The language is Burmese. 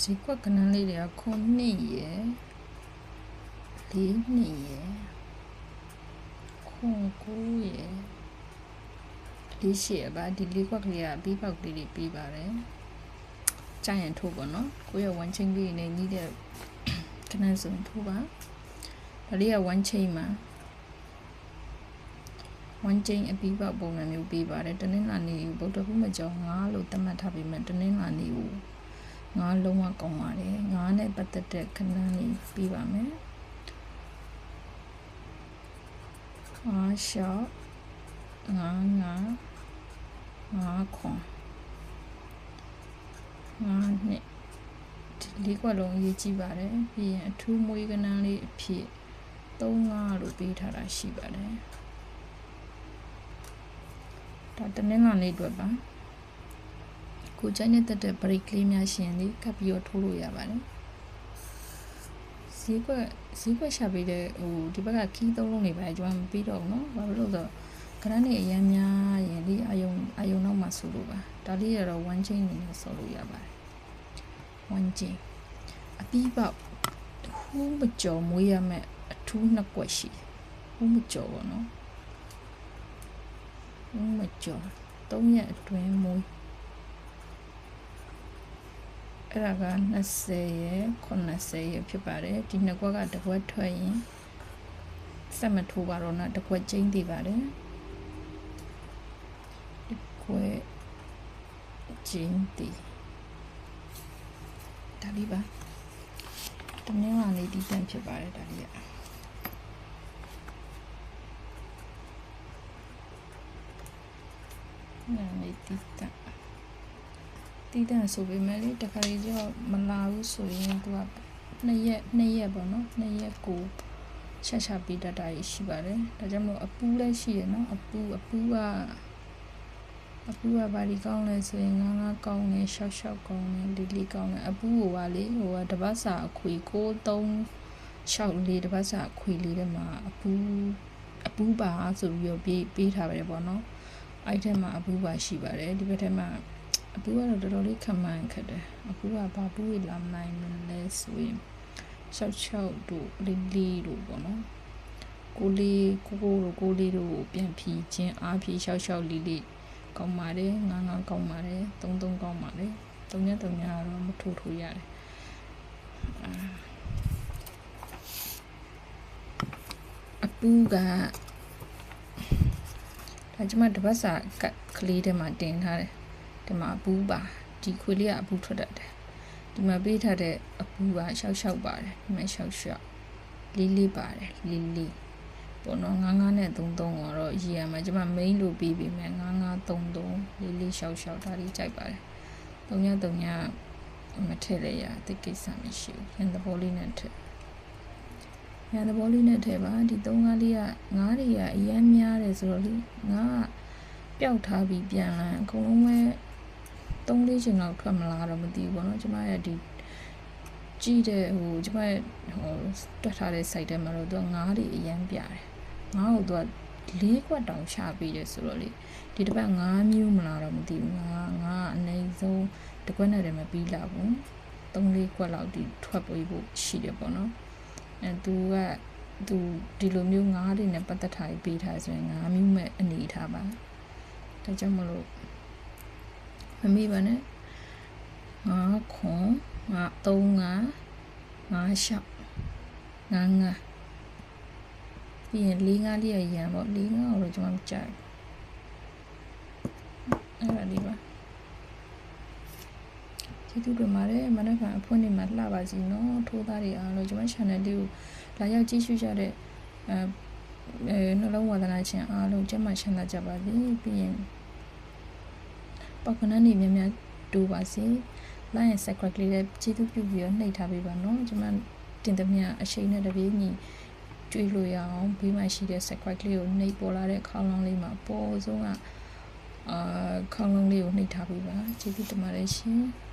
ဈေးကွက်ကနန်းလေးတွေကခုနှစ်ရယ်လေးနှစ်ရယ်ခုကိုရယ်လေးရှည်ပါဒီလေးကွက်ကလေးကပြီးပေါက်လေးတွေပြီးပါတယ်ကြိုင်ရင်ထိုးပါနော်ကိုယ့်ရဲ့ဝမ်းချင်းလေးနဲ့ညီးတဲ့ကနန်းစုံထိုးပါဒါလေးကဝမ်းချင်းမှာဝမ်းချင်းအပြီးပေါက်ပုံစံမျိုးပြီးပါတယ်တနင်္လာနေ့ဗုဒ္ဓဘုမကျော်9လို့သတ်မှတ်ထားပြီးမှတနင်္လာနေ့ကို ငါးလုံးဝကောင်းပါတယ်ငါးနဲ့ပတ်သက်တဲ့ခဏလေးပြီးပါမယ်ငါးရှော့ငါးငါးငါးခွန်ငါးနှစ်ဒီလေးကွက်လုံးအရေးကြီးပါတယ်ပြီးရင်အထူးမွေးကနန်းလေးအဖြစ်3ငါးလို့ပေးထားတာရှိပါတယ်ဒါတနင်္လာနေ့အတွက်ပါ ကိုကြိုက်နေတဲ့တဲ့ break လေးများရှင်လေးကပ်ပြီးတော့ထိုးလို့ရပါတယ်ဈေးကွက်ဈေးကွက်ရှာပေးတဲ့ဟိုဒီဘက်ကခီးသုံးလုံးနေပါကျွန်တော်မပြီးတော့ဘူးเนาะဘာလို့လဲဆိုတော့ကရန်နေအရန်များရင်ဒီအယုံအယုံတော့မှဆိုလို့ပါဒါလေးရတော့ one chain နေနဲ့ဆော်လို့ရပါတယ် one chain အပြီးပေါက်ဟူးမကြော်မွေးရမယ်အထူးနှစ်ကွက်ရှိတယ်ဟူးမကြော်ပေါ့နော်ဟူးမကြော်၃ရက်အတွင်းမွေး အဲ့ဒါက20ရယ်90ရယ်ဖြစ်ပါတယ်ဒီနှစ်ကွက်ကတစ်ခွက်ထွက်ရင်စက်မထိုးပါတော့နော်တစ်ခွက်ကျင်းသေးပါတယ်တစ်ခွက်ကျင်းသေးဒါလေးပါတနင်္လာနေ့ဒီတန်ဖြစ်ပါတယ်ဒါလေးကနာနေဒီတန် တီးတန့်ဆိုပေမဲ့လေတခါလေကျတော့မလာဘူးဆိုရင်သူကနှစ်ရက်နှစ်ရက်ပေါ့နော်နှစ်ရက်ကိုချက်ချပေးတတ်တာရှိပါတယ်ဒါကြောင့်မို့အပူးလည်းရှိရနော်အပူအပူကအပူကဘာဒီကောင်းလဲဆိုရင်ငါးငါးကောင်းတယ်ရှောက်ရှောက်ကောင်းတယ်လီလီကောင်းတယ်အပူကိုကလေဟိုကတပတ်စာအခွေ6 3 6လေးတပတ်စာအခွေလေးထဲမှာအပူအပူပါဆိုပြီးတော့ပေးပေးထားပါတယ်ပေါ့နော်အဲ့ဒီထဲမှာအပူပါရှိပါတယ်ဒီဘက်ထဲမှာ အပူကတော့တော်တော်လေးခံမှန်းခက်တယ်အပူကဘာပူရလာမနိုင်မလဲဆိုရင်66တို့လေးလေးတို့ပေါ့နော်ကိုလေးကိုကိုတို့ကိုလေးတို့ကိုပြန်ဖြီးခြင်းအားဖြီး66လေးလေးကောင်းပါတယ်ငါးငါးကောင်းပါတယ်33ကောင်းပါတယ်3ည3ညကတော့မထိုးထိုးရတယ်အာအပူကဒါကျမတပတ်စာကတ်ကလေးထဲမှာတင်ထားတယ် ဒီမှာအပူပါဒီခွေလေးကအပူထွက်တတ်တယ်ဒီမှာပေးထားတဲ့အပူပါရှောက်ရှောက်ပါတယ်ဒီမှာရှောက်ရှောက်လေးလေးပါတယ်လေးလေးပေါ့နော်ငါးငါးနဲ့သုံးသုံးတော့ရည်ရမှာကျွန်မ main လို့ပြီးပြီမယ်ငါးငါးသုံးသုံးလေးလေးရှောက်ရှောက်ဒါလေးကြိုက်ပါတယ်သုံးညသုံးညမထည့်လည်းရတိတ်ကိစ္စမရှိဘူးရန်သဘောလေးနဲ့ထည့်ရန်သဘောလေးနဲ့ထည့်ပါဒီသုံးငါးလေးကငါးတွေကအရမ်းများတယ်ဆိုတော့လေငါကပျောက်ထားပြီးပြန်လာအကုန်လုံးပဲ 3လေးချိန်လောက်ထွက်မလားတော့မသိဘူးပေါ့နော်ကျမရဲ့ဒီကြည့်တဲ့ဟိုကျမရဲ့ဟိုတွက်ထားတဲ့ site ထဲမှာတော့သူကငါးတွေအရန်ပြတယ်ငါ့ကိုသူက၄ခွက်တောင်ရှာပေးတယ်ဆိုတော့လေဒီတစ်ပတ်ငါးမျိုးမလားတော့မသိဘူးငါငါအနည်းဆုံးတစ်ခွက်နဲ့တည်းမပြီးလာဘူး3လေးခွက်လောက်ဒီထွက်ပေးဖို့ရှိတယ်ပေါ့နော်အဲသူကသူဒီလိုမျိုးငါးတွေနဲ့ပတ်သက်ထားပြီးပေးထားဆိုရင်ငါးမျိုးမဲ့အနေထားပါဒါကြောင့်မလို့ မမိပါနဲ့ငါခွန်ငါ3ငါငါရှောက်ငါငါပြီးရင်၄ငါလေးရရန်ပေါ့၄ငါကိုတော့ကျွန်တော်မကြိုက်အဲ့ဒါလေးပါကျေးဇူးတင်ပါတယ်မနက်ဖြန်အဖွင့်နေမှာလှပါစီနော်ထိုးသားတွေအားလုံးကျွန်မ channel လေးကိုလာရောက်ကြည့်ရှုကြတဲ့အဲအဲနှလုံးဝါဒနာရှင်အားလုံးကျမ်းမာချမ်းသာကြပါစေပြီးရင် ပေါက်ကနန်းနေများများတိုးပါစေ။ line ရဲ့ secret လေးလည်းကျေးဇူးပြုပြီးတော့နှိပ်ထားပေးပါနော်။ကျွန်မတင်သမျှအရှိန်နဲ့တပြေးညီတွေ့လို့ရအောင်ဘေးမှာရှိတဲ့ secret လေးကိုနှိပ်ပေါ်လာတဲ့ခေါင်းလုံးလေးမှာပေါ်ဆုံးကအာခေါင်းလုံးလေးကိုနှိပ်ထားပေးပါ။ကျေးဇူးတင်ပါတယ်ရှင်။